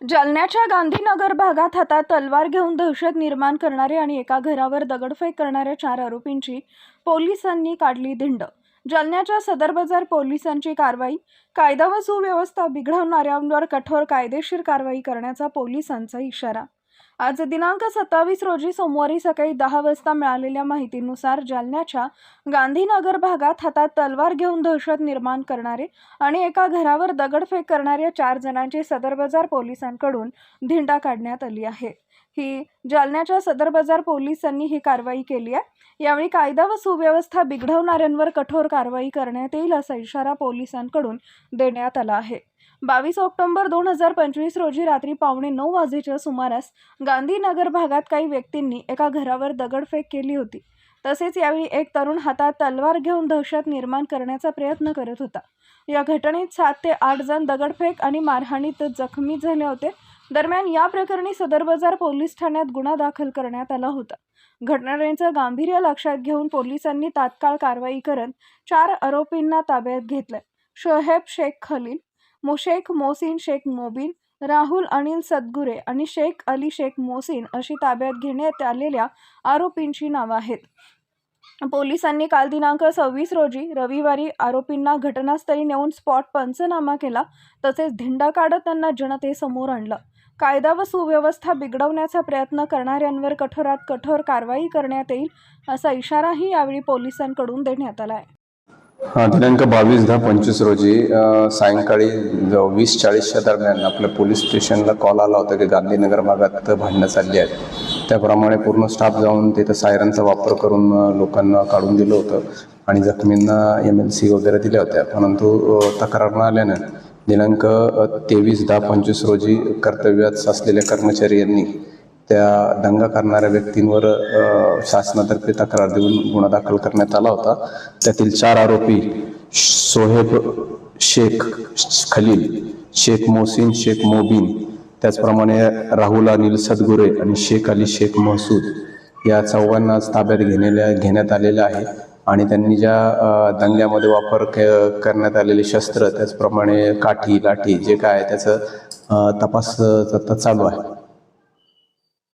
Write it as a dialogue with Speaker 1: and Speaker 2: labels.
Speaker 1: जालन्याच्या गांधीनगर भागात हातात तलवार घेऊन दहशत निर्माण करणारे आणि एका घरावर दगडफेक करणाऱ्या चार आरोपींची पोलिसांनी काढली धिंड जालन्याच्या सदर बाजार पोलिसांची कारवाई कायदा व सुव्यवस्था बिघडवणाऱ्यांवर कठोर कायदेशीर कारवाई करण्याचा पोलिसांचा इशारा. आज दिनांक सत्तावीस रोजी सोमवारी सकाळी दहा वाजता मिळालेल्या माहितीनुसार जालन्याच्या गांधीनगर भागात हातात तलवार घेऊन दहशत निर्माण करणारे आणि एका घरावर दगडफेक करणाऱ्या चार जणांची सदर बाजार पोलिसांकडून धिंडा काढण्यात आली आहे. ही जालन्याच्या सदर बाजार पोलिसांनी ही कारवाई केली आहे. यावेळी कायदा व सुव्यवस्था बिघडवणाऱ्यांवर कठोर कारवाई करण्यात येईल असा इशारा पोलिसांकडून देण्यात आला आहे. बावीस ऑक्टोबर दोन हजार पंचवीस रोजी रात्री पावणे नऊ वाजेच्या सुमारास गांधीनगर भागात काही व्यक्तींनी एका घरावर दगडफेक केली होती. तसेच यावेळी एक तरुण हातात तलवार घेऊन दहशत निर्माण करण्याचा प्रयत्न करत होता. या घटनेत सात ते आठ जण दगडफेक आणि मारहाणीत जखमी झाले होते. दरम्यान या प्रकरणी सदर बाजार पोलीस ठाण्यात गुन्हा दाखल करण्यात आला होता. घटनेचं गांभीर्य लक्षात घेऊन पोलिसांनी तात्काळ कारवाई करत चार आरोपींना ताब्यात घेतलंय शोहेब शेख खलील मुशेख मोसिन शेख मोबिन राहुल अनिल सदगुरे आणि शेख अली शेख मोसिन अशी ताब्यात घेण्यात आलेल्या आरोपींची नावं आहेत. पोलिसांनी काल दिनांक सव्वीस रोजी रविवारी आरोपींना घटनास्थळी नेऊन स्पॉट पंचनामा केला तसेच धिंडा काढत त्यांना जनतेसमोर आणलं. कायदा व सुव्यवस्था बिघडवण्याचा प्रयत्न करणाऱ्यांवर कठोरात कठोर कारवाई करण्यात येईल असा इशाराही यावेळी पोलिसांकडून देण्यात आला आहे
Speaker 2: हा दिनांक बावीस दहा पंचवीस रोजी सायंकाळी वीस चाळीसच्या दरम्यान आपल्या पोलीस स्टेशनला कॉल आला होता की गांधीनगर भागात भांडणं चालली आहेत. त्याप्रमाणे पूर्ण स्टाफ जाऊन तिथं सायरनचा वापर करून लोकांना काढून दिलं होतं आणि जखमींना एम एल सी वगैरे दिल्या होत्या. परंतु तक्रार न आल्यानं दिनांक तेवीस दहा पंचवीस रोजी कर्तव्यात असलेल्या कर्मचारी यांनी त्या दंगा करणाऱ्या व्यक्तींवर शासनातर्फे तक्रार देऊन गुन्हा दाखल करण्यात आला होता. त्यातील चार आरोपी सोहेब शेख खलील शेख मोहसिन शेख मोबीन त्याचप्रमाणे राहुल अनिल सदगुरे आणि शेख अली शेख महसूद या चौघांना ताब्यात घेण्याला घेण्यात आलेलं आहे. आणि त्यांनी ज्या दंग्यामध्ये वापर क करण्यात आलेले शस्त्र त्याचप्रमाणे काठी लाठी जे काय त्याचं तपास चालू आहे.